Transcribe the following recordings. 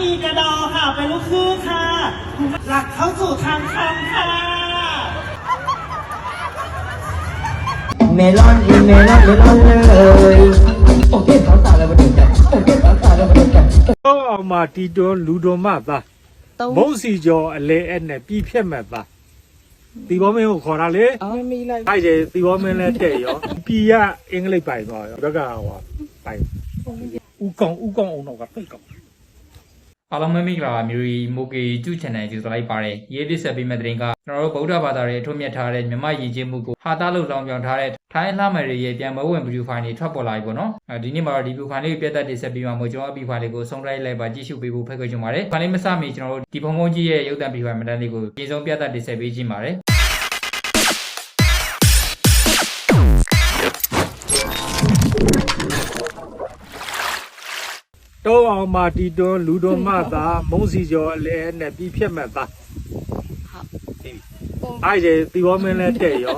มีกระดอค่ะ เป็นลูกครึ่งค่ะ หลักเข้าสู่ทางคำค่ะ เมลอนอีเมลอนเมลอนเลยโอเคสาวสาวแล้วมาดูกันโอเคสาวสาวแล้วมาดูกัน တော့အောင်မှာတီတွန်းလူတော်မသား သုံး မုံစီကျော်အလဲအဲ့နဲ့ပြီးဖြက်မဲ့သားတီဘောမင်းကိုခေါ်တာလေ အော်မီလိုက် အဲ့ဒီတီဘောမင်းလည်းတဲ့ရောပြည်ရအင်္ဂလိပ်ပိုင်သွားရောဘက်ကဟောပိုင်ဦးကောင်ဦးကောင်အောင်တော့ကပိတ်ကောင် အားလုံးပဲမင်္ဂလာပါမျိုးရီမိုကေကျူ channel ကြိုဆိုလိုက်ပါတယ်ရေးသစ်ဆက်ပေးမဲ့တဲ့ရင်ကကျွန်တော်တို့ဗုဒ္ဓဘာသာရဲ့အထွတ်မြတ်ထားတဲ့မြမယဉ်ကျေးမှုကိုဟာတာလို့လောင်ပြောင်ထားတဲ့ထိုင်းအလှမယ်တွေရဲ့ပြန်မဝင် video file တွေထွက်ပေါ်လာပြီပေါ့နော်အဲဒီနေ့မှာတော့ဒီ video file လေးကိုပြတ်သက်တင်ဆက်ပေးမှာမို့ကျွန်တော်အပြီး file လေးကိုဆုံးလိုက်လိုက်ပါကြည့်ရှုပေးဖို့ဖိတ်ခေါ်ချင်ပါတယ် file လေးမစမီကျွန်တော်တို့ဒီဖုံဖုံကြီးရဲ့ရုပ်သံ video file မတန်းလေးကိုအရင်ဆုံးပြတ်သက်တင်ဆက်ပေးခြင်းပါတယ် တော့အောင်မှာတီတွန်းလူတော်မသားမုံစီကျော်အလဲနဲ့ပြီးဖြက်မဲ့သားအဲ့ဒီတီဘောမင်းလည်းတဲ့ရော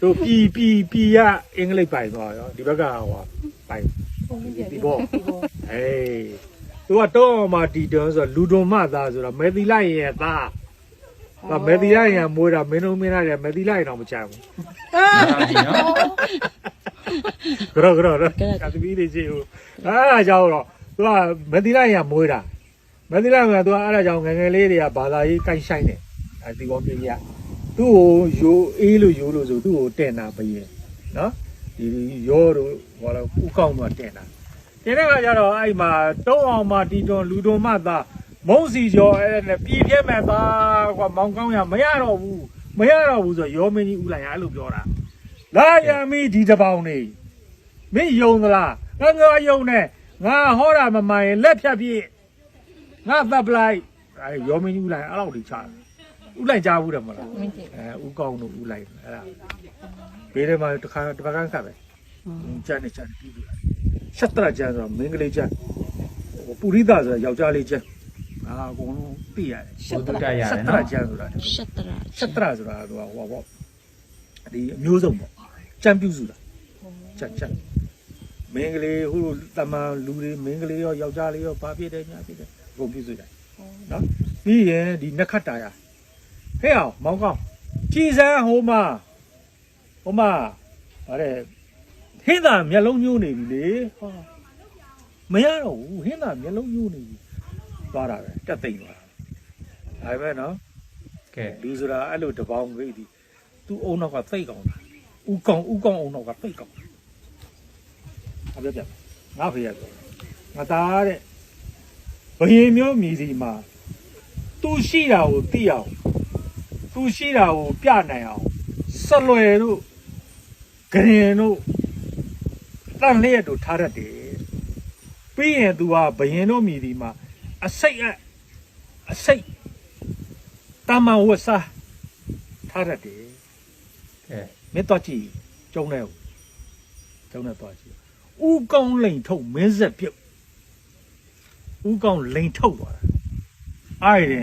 တို့ပြည်ပြည်ပြည်ရအင်္ဂလိပ်ပိုင်သွားရောဒီဘက်ကဟောပိုင်ဒီဘောအေးသူကတော့မှတီတွန်းဆိုလူတွန်မသားဆိုတော့မေသီလိုက်ရဲ့သားကမေသီလိုက်ရင်မွေးတာမင်းတို့မင်းရတယ်မေသီလိုက်တော့မချမ်းဘူးအားကြည့်နော်ကြောကြောတော့ကတိလေးကြီးဟိုအားအကြောင်းတော့ သူကမေသီလိုက်ရင်မွေးတာမေသီလိုက်ကသူကအဲ့ဒါကြောင့်ငယ်ငယ်လေးတွေကဘာသာရေးကိုင်းဆိုင်တယ်အဲဒီဘောပြင်းကြီးကသူ့ကိုယိုအေးလို့ယိုလို့ဆိုသူ့ကိုတင်တာပရင်နော်ဒီရောတို့ဟောတော့ဥကောင်းတော့တင်တာဒီနေ့ကကြတော့အဲ့မှာတုံးအောင်မတီတွန်လူတွန်မသားမုံစီကျော်အဲ့နဲ့ပြည်ပြဲမဲ့သားကွာမောင်ကောင်းရမရတော့ဘူးမရတော့ဘူးဆိုရောမင်းကြီးဦးလိုက်ရအဲ့လိုပြောတာလာရမီဒီတပေါင်းနေမင်းယုံသလားငါငါယုံနဲ့ ငါဟောတာမမှန်ရင်လက်ဖြတ်ပြည့်ငါတပ်ပလိုက်အဲ့ရောမင်းကြီးဦးလိုက်အဲ့လောက်ထိချတာဦးလိုက်ကြားဘူးတယ်မလားမင်းကြည့်အဲဦးကောင်းတို့ဦးလိုက်အဲ့ဒါဘေးထဲမှာတစ်ခါတစ်ခါကန်းခတ်ပဲကြက်နေကြက်နေပြီးပြီရှက်တရကြဆိုတော့မင်းကလေးကြက်ဟိုပူရိသဆိုတော့ယောက်ျားလေးကြက်အာအကုန်လုံးသိရတယ်ဘုဒ္ဓတရရရှက်တရနော်ကြက်ဆိုတာရှက်တရာရှက်တရဆိုတာကဟိုဟောပေါ့ဒီအမျိုးစုံပေါ့ကြံပြုစုတာကြက်ကြက် မင်းကလေးဟိုတမန်လူတွေမင်းကလေးရောယောက်ျားလေးရောဘာဖြစ်တယ်ညာဖြစ်တယ်အကုန်ပြုစုတယ်နော်ပြီးရင်ဒီနက္ခတ္တာရဟဲ့အောင်မောင်ကောင်းကြည်စမ်းဟိုမှာဟိုမှာဗါတဲ့ဟင်းသာမျက်လုံးညှိုးနေပြီလေဟာမရတော့ဘူးဟင်းသာမျက်လုံးညှိုးနေပြီသွားတာပဲတက်သိမ့်သွားတာဒါပဲနော်ကဲလူဆိုတာအဲ့လိုတပေါင်းကြီးဒီသူ့အုံနောက်ကသိတ်ကောင်းတာဥကောင်းဥကောင်းအုံနောက်ကသိတ်ကောင်း အပြပြငါဖေရပြောငါသားတဲ့ဘယင်မျိုးမြည်စီမှာသူရှိတာကိုသိအောင်သူရှိတာကိုပြနိုင်အောင်စလွယ်တို့ဂရင်တို့တန်လျက်တို့ထားတတ်တယ်ပြီးရင် तू ကဘယင်တို့မြည်ဒီမှာအစိတ်အအစိတ်တမန်ဝတ်စားထားရတယ်ကဲမင်းတော့ကြည့်ကျုံနေဦးကျုံနေတော့ကြည့် ဦးကောင်းလိန်ထုတ်မင်းဆက်ပြုတ်ဦးကောင်းလိန်ထုတ်သွားတာအဲ့ဒီ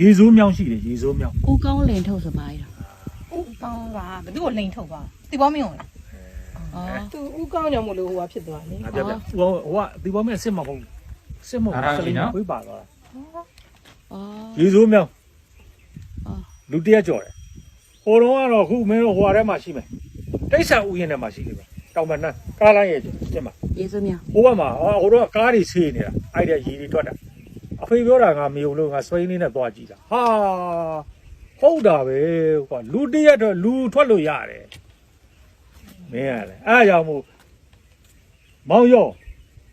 ရေစိုးမြောင်းရှိတယ်ရေစိုးမြောင်းဦးကောင်းလင်ထုတ်စပါးရဦးကောင်းပါဘသူ့ကိုလိန်ထုတ်ပါတိပေါမင်းကိုလားအော်သူဥကောင်းကြောင့်မလို့ဟိုဟာဖြစ်သွားလေငါပြပြဟိုဟိုကဒီပေါ်မဲ့စစ်မဟုတ်စစ်မဟုတ်စလိမ်ဝေးပါသွားတာအော်ရေစိုးမြောင်းအော်လူတရက်ကြော်တယ်ဟိုတော့ကတော့ခုမင်းတို့ဟိုထဲမှာရှိမယ်တိတ်ဆန်ဥယျာဉ်ထဲမှာရှိလိမ့်မယ် တောင်မနှမ်းကားလိုင်းရဲ့ကျင်းမှာယေစုမြဟိုဘက်မှာဟာဟိုတော့ကားတွေဆေးနေတာအဲ့ဒါရေတွေထွက်တာအဖေပြောတာငါမေုံလို့ငါဆွိန်းလေးနဲ့သွားကြည့်တာဟာဟုတ်တာပဲကွာလူတရက်တော့လူထွက်လို့ရတယ်မင်းရတယ်အဲ့ဒါကြောင့်မို့မောင်ရော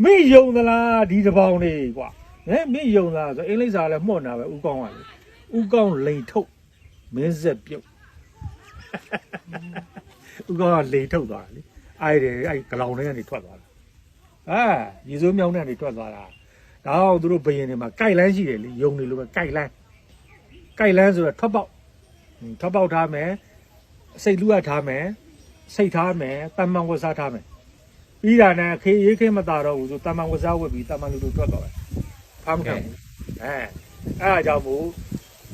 မိယုံသလားဒီတပေါင်းလေးကွာဟဲ့မိယုံသလားဆိုအင်္ဂလိပ်စာလည်းမှုတ်နာပဲဥကောင်းကလေဥကောင်းလိန်ထုတ်မင်းဆက်ပြုတ်ဥကောင်းကလိန်ထုတ်သွားတာလေ အဲ့ဒီအဲ့ဂလောင်ထဲကနေထွက်သွားတာအာရေစိုးမြောင်းတဲ့နေထွက်သွားတာဒါအောင်သူတို့ဘယင်တွေမှာကြိုက်လန်းရှိတယ်လေယုံနေလို့ပဲကြိုက်လန်းကြိုက်လန်းဆိုတော့ထွက်ပေါက်ဟွန်းထွက်ပေါက်ထားမယ်စိတ်လူရထားမယ်စိတ်ထားမယ်တမန်ဝတ်စားထားမယ်ပြီးတာနဲ့ခေးရေးခေးမတာတော့ဘူးဆိုတမန်ဝတ်စားဝတ်ပြီးတမန်လူတို့ထွက်သွားတယ်ဖမ်းခံဘူးအဲအဲ့ဒါကြောင့်မို့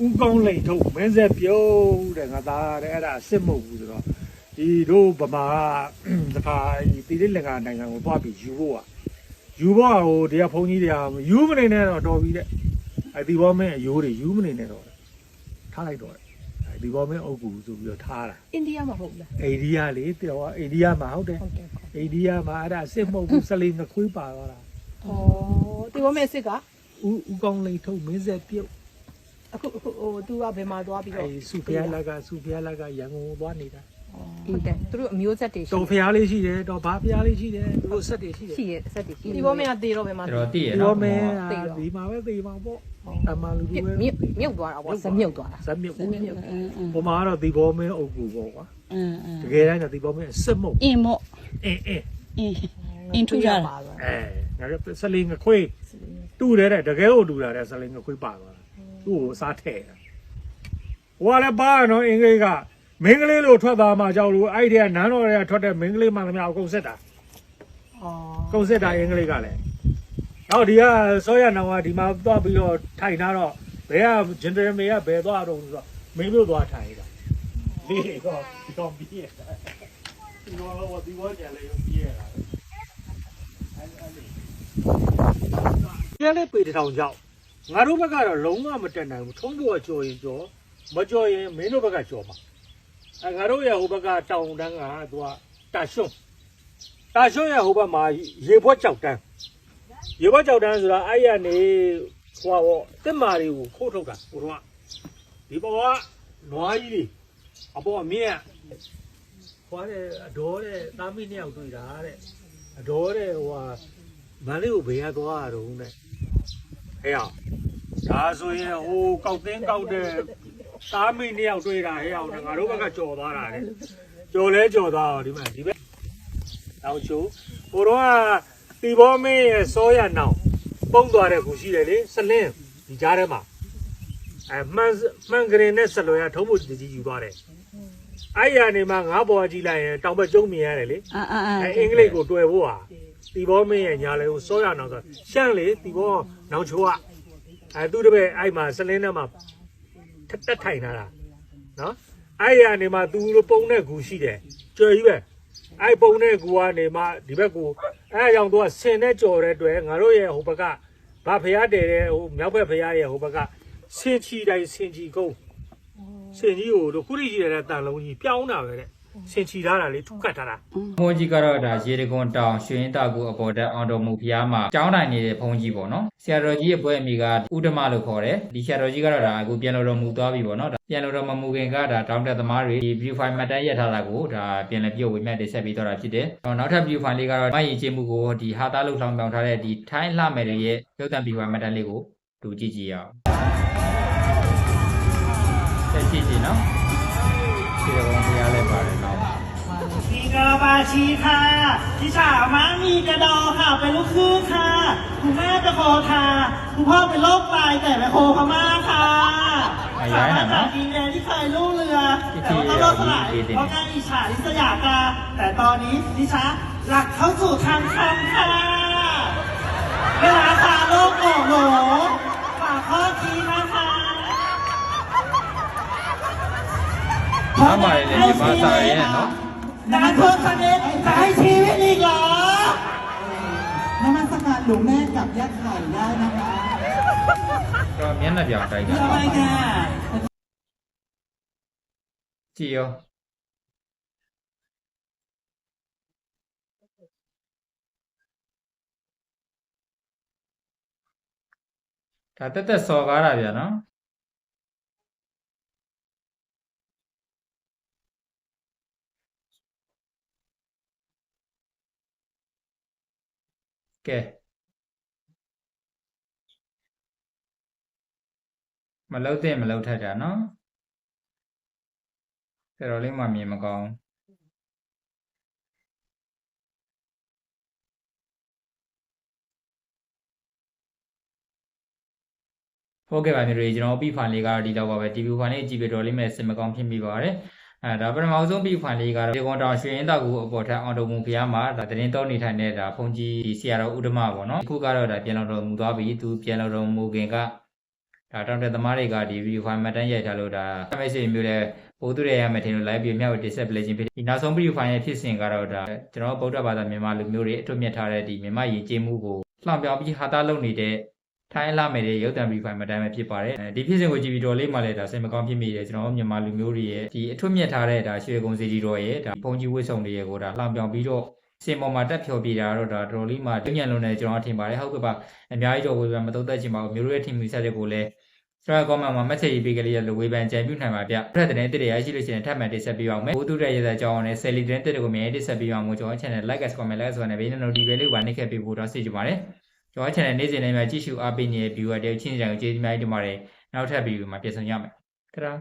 ဥကောင်းလိန်ထုတ်မင်းဆက်ပြုံးတဲ့ငါသားတဲ့အဲ့ဒါအစ်စ်မဟုတ်ဘူးဆိုတော့ ဒီတို့ဗမာကတခါဒီတိရိလင်္ကာနိုင်ငံကိုသွားပြီးယူဖို့อ่ะယူဘောဟိုတရားဖုန်းကြီးတရားယူမနေနဲ့တော့တော်ပြီတဲ့အဲဒီဘောမင်းအယိုးတွေယူမနေနဲ့တော့ထားလိုက်တော့အဲဒီဘောမင်းအုပ်ကူဆိုပြီးတော့ထားတာအိန္ဒိယမှာဟုတ်လားအိန္ဒိယလေတော်အိန္ဒိယမှာဟုတ်တယ်ဟုတ်တယ်အိန္ဒိယမှာအဲ့ဒါစစ်မှုတ်ဘူးစလိငခွေးပါသွားတာဩတီဘောမဲစစ်ကဦးဦးကောင်းလိန်ထုတ်မင်းဆက်ပြုတ်အခုအခုဟိုသူကဘယ်မှာသွားပြီးအဲတော့စုဖျားလက်ကစုဖျားလက်ကရန်ကုန်သွားနေတာ ဟုတ်တယ်သူတို့အမျိုးဆက်တွေရှိတော်ဖျားလေးရှိတယ်တော်ဘာဖျားလေးရှိတယ်သူတို့ဆက်တွေရှိတယ်ရှိရဲ့ဆက်တွေရှိတီဘောမဲကတေတော့ဘယ်မှာကျွန်တော်သိရဒီနော်ဘောမင်းဒီမှာပဲသိမှာပေါ့အမှန်လူတွေမြုပ်မြုပ်သွားတာပေါ့ဇမြုပ်သွားတာဇက်မြုပ်အင်းအင်းအင်းဟိုမှာကတော့ဒီဘောမင်းအုပ်ကူပေါ့ကွာအင်းအင်းတကယ်တမ်းကဒီဘောမင်းစစ်မှုတ်အင်းမော့အင်းအင်းအင်းအင်းထူရတာပါသွားအဲငါကစလိငခွေးတူတယ်တဲ့တကယ်ကိုတူတာတဲ့စလိငခွေးပါသွားတာသူ့ကိုစားထဲ့တာဟိုကလည်းပါနော်အင်္ဂလိပ်က မင်းကလေးလို့ထွက်သွားမှကြောက်လို့အဲ့ဒီကနန်းတော်တွေကထွက်တဲ့မင်းကလေးမှလည်းမအကုန်စစ်တာဩကုန်စစ်တာအင်္ဂလိပ်ကလည်းနောက်ဒီကစောရနောင်ကဒီမှာသွားပြီးတော့ထိုင်ထားတော့ဘယ်ကဂျင်တရမေကဘယ်သွားတော့ဆိုတော့မင်းတို့သွားထိုင်တာဒီတော့ဒီတော့ပြီးရတာဒီတော့ဒီဘောကြလေပြီးရတာအဲ့အဲ့လေးပေတထောင်ကြောက်ငါတို့ဘက်ကတော့လုံးဝမတက်နိုင်ဘူးထုံးပေါ်ကြော်ရင်ကြော်မကြော်ရင်မင်းတို့ဘက်ကကြော်မှာ အဲငါတို့ရဲ့ဟိုဘက်ကတောင်တန်းကသူကတာရှုံးတာရွှွရဲ့ဟိုဘက်မှာရေဘွက်ကြောက်တန်းရေဘွက်ကြောက်တန်းဆိုတာအဲ့ရနေဟိုပေါ့တက်မာတွေကိုခိုးထုတ်တာဟိုတော့ဒီပေါ်ကနွားကြီးတွေအပေါ်အမြင့်ခွာတဲ့အတော်တဲ့သားမိနှစ်ယောက်တွေ့တာတဲ့အတော်တဲ့ဟိုဟာမန္တလေးကိုဘယ်ရသွားရတော့နဲ့ဟဲ့အောင်ဒါဆိုရင်ဟိုကောက်တင်းကောက်တဲ့ သားမိနှစ်ယောက်တွေ့တာဟဲ့အောင်ငါတို့ဘက်ကကြော်သွားတာတဲ့ကြော်လဲကြော်သွားတော့ဒီမှာဒီဘက်တောင်ချိုဟိုတော့ကတီဘောမင်းရဲ့စောရနောင်ပုံသွားတဲ့ခုရှိတယ်လေစလင်းဒီကြားထဲမှာအဲမှန်မှန်ကရင်နဲ့စလွယ်ကထုံးဖို့တကြီးယူသွားတယ်အဲ့ရနေမှာငါးပေါ်ကြည့်လိုက်ရင်တောင်ဘက်ကျုံမြင်ရတယ်လေအာအာအာအဲအင်္ဂလိပ်ကိုတွေ့ဖို့ဟာတီဘောမင်းရဲ့ညာလေကိုစောရနောင်ဆိုရှန့်လေတီဘောနောင်ချိုကအဲသူတပည့်အဲ့မှာစလင်းထဲမှာ ထက်တက်ထိုင်ထားတာနော်အဲ့ရနေမှာသူလိုပုံတဲ့ခုရှိတယ်ကြွယ်ကြီးပဲအဲ့ပုံနဲ့ကူကနေမှဒီဘက်ကူအဲ့အကြောင့်သူကဆင်နဲ့ကြော်တဲ့အတွက်ငါတို့ရဲ့ဟိုဘက်ကဗဖရားတယ်တဲ့ဟိုမြောက်ဘက်ဖရားရဲ့ဟိုဘက်ကဆင်ချီတိုင်းဆင်ချီကုန်းဆင်ကြီးကိုတို့ခုရိကြီးတဲ့တန်လုံးကြီးပြောင်းတာပဲတဲ့ ဆင်ချီထားတာလေထုကတ်ထားတာဘုန်းကြီးကတော့ဒါရေတကွန်တောင်ရွှေရင်တာကူအပေါ်တက်အောင်တော်မူဖျားမှာကျောင်းတိုင်နေတဲ့ဘုန်းကြီးပေါ့နော်ဆရာတော်ကြီးရဲ့ဘွဲ့အမိကဥဒ္ဓမလို့ခေါ်တယ်ဒီဆရာတော်ကြီးကတော့ဒါအခုပြန်လို့တော်မူသွားပြီပေါ့နော်ဒါပြန်လို့တော်မမူခင်ကဒါတောင်းတက်သမားတွေဒီ view file မှတ်တမ်းရထားတာကိုဒါပြန်လည်ပြုတ်ဝေမျှတင်ဆက်ပေးတော့တာဖြစ်တယ်နောက်ထပ် view file လေးကတော့မယီချင်းမှုကိုဒီဟာသားလို့ထောင်ပြောင်ထားတဲ့ဒီထိုင်းလှမယ်တွေရဲ့ရုပ်သံ view file မှတ်တမ်းလေးကိုดูကြည့်ကြည့်ရအော ที่จะลงพยาเลยบ่อเรามีกระบาชีค่ะทิชาม้ามีกระดอค่ะ เป็นลูกครึ่งค่ะคุณแม่จะโคค่ะคุณพ่อเป็นโรคไตแต่ไป็โคพม่าค่ะสามารถจากดินแดนที่เคยลู่เรือ แต่ว่าต้องล่สลายเพราะกานอิจฉาลิษยาตา แต่ตอนนี้ดิชาหลักเข้าสู่ทางธรรมค่ะ เวลาขาโลกโง่โหลฝากข้อคิดนะ พระใหม่เนี่ยหยิบมาใส่เนี่ยเนาะนานเพิ่มคะแนนจะให้ชีวิตอีกเหรอ นมัสการหลวงแม่กับยัดไข่ได้นะคะก็เมียนน่ะเดี๋ยวใจกัน อะไรค่ะ chiều cả tất cả so cả là vậy đó ကဲမလုတ်တဲ့မလုတ်ထက်တာနော်တော်တော်လေးမှမြင်မကောင်းဟုတ်ကဲ့ပါမျိုးတွေကျွန်တော်ပြီးဖိုင်လေးကတော့ဒီတော့ပါပဲ TV ဖိုင်လေးကြည့်ပြီးတော့လေးမဲ့စင်မကောင်းဖြစ်မိပါတယ် အဲဒါပထမဆုံးပြီးဖိုင်လေးကတော့ဒီကွန်တောင်ရွှေရင်တောက်ကိုအပေါ်ထက်အောင်တော်မူဖျားမှာဒါတရင်တောနေထိုင်တဲ့ဒါဖုန်ကြီးဆရာတော်ဥဒ္ဓမပေါ့နော်အခုကတော့ဒါပြန်တော်မူသွားပြီသူပြန်တော်မူခင်ကဒါတောင်တက်သမားတွေကဒီဗီဒီယိုဖိုင်မှတ်တမ်းရိုက်ထားလို့ဒါ message မျိုးလဲပို့သူရရမယ်ထင်လို့ live ပြမြောက် display ခြင်းဖြစ်ဒီနောက်ဆုံးဗီဒီယိုဖိုင်ရဲ့ဖြစ်စဉ်ကတော့ဒါကျွန်တော်ဗုဒ္ဓဘာသာမြန်မာလူမျိုးတွေအထွတ်မြတ်ထားတဲ့ဒီမြန်မာယဉ်ကျေးမှုကိုလှောင်ပြောင်ပြီးဟာတာလုပ်နေတဲ့ ထိုင်းလာမယ်တဲ့ရုပ်တံဗီဖိုင်မတိုင်းပဲဖြစ်ပါတယ်အဲဒီဖြစ်စဉ်ကိုကြည့်ပြီးတော့လေးမှလည်းဒါစိတ်မကောင်းဖြစ်မိတယ်ကျွန်တော်တို့မြန်မာလူမျိုးတွေရဲ့ဒီအထွတ်မြတ်ထားတဲ့ဒါရွှေကုံစီကြီးတော်ရဲ့ဒါဘုံကြီးဝတ်ဆောင်တွေရဲ့ကိုဒါလှောင်ပြောင်ပြီးတော့စင်ပေါ်မှာတက်ဖြောပြတာတော့ဒါတော်တော်လေးမှတညံလုံးနဲ့ကျွန်တော်ထင်ပါတယ်ဟုတ်ကဲ့ပါအများကြီးတော့ဝေဖန်မသုံးသပ်ချင်ပါဘူးမျိုးတို့ရဲ့ထင်မြင်ဆက်တဲ့ကိုလည်းကျွန်တော်ကောမန့်မှာ message ရေးပေးကလေးရလို့ဝေဖန်ကြံပြုနိုင်ပါဗျ။အဲ့ဒါတဲ့တဲ့ရရှိလို့ရှိရင်ထပ်မံတင်ဆက်ပေးပါဦးမယ်။ဘိုးသူရဲ့ရတဲ့ကြောင်းနဲ့ Sally တဲ့တဲ့ကိုမြင်တင်ဆက်ပေးပါဦးကျွန်တော် channel like and comment like ဆိုတဲ့ဘေးနဲ့ notification လေးပါနှိပ်ခဲ့ပေးဖို့တော့သိကြပါတယ်။ ကျွန်တော် channel နေ့စဉ်နဲ့များကြည့်ရှုအားပေးနေတဲ့ viewer တွေချင်းစီတိုင်းကိုကျေးဇူးများတင်ပါတယ်။နောက်ထပ်ဗီဒီယိုမှာပြန်ဆုံရမယ်။တရာ